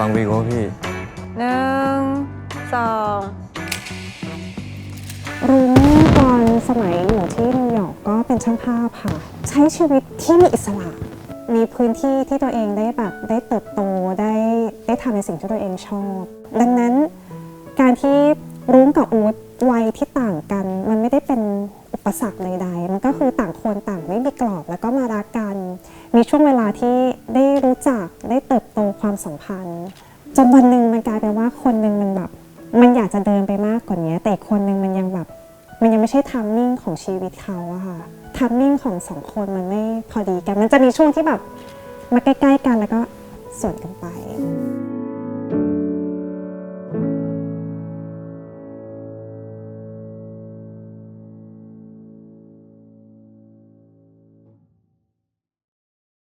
บางวีโก้พี่หนึ่งสองรุ้งตอนสมัยอยู่ที่นิวยอร์กก็เป็นช่างภาพค่ะ ใช้ชีวิตที่มีอิสระ มีพื้นที่ที่ตัวเองได้แบบได้เติบโตได้ได้ทำในสิ่งที่ตัวเองชอบ ดังนั้นการที่รุ้งกับอูดวัยที่ต่างกัน มันไม่ได้เป็นอุปสรรคใดๆมันก็คือต่างคนต่างไม่มีกรอบแล้วก็มารักกัน มีช่วงเวลาที่ได้รู้จักได้เติบโต ความสัมพันธ์ จนวันหนึ่งมันกลายเป็นว่าคนหนึ่งมันแบบ มันอยากจะเดินไปมากกว่านี้แต่คนหนึ่งมันยังแบบ มันยังไม่ใช่ทัมมิ่งของชีวิตเขาอะค่ะทัมมิ่งของสองคนมันไม่พอดีกัน มันจะมีช่วงที่แบบมาใกล้ ๆ กันแล้วก็สวนกันไป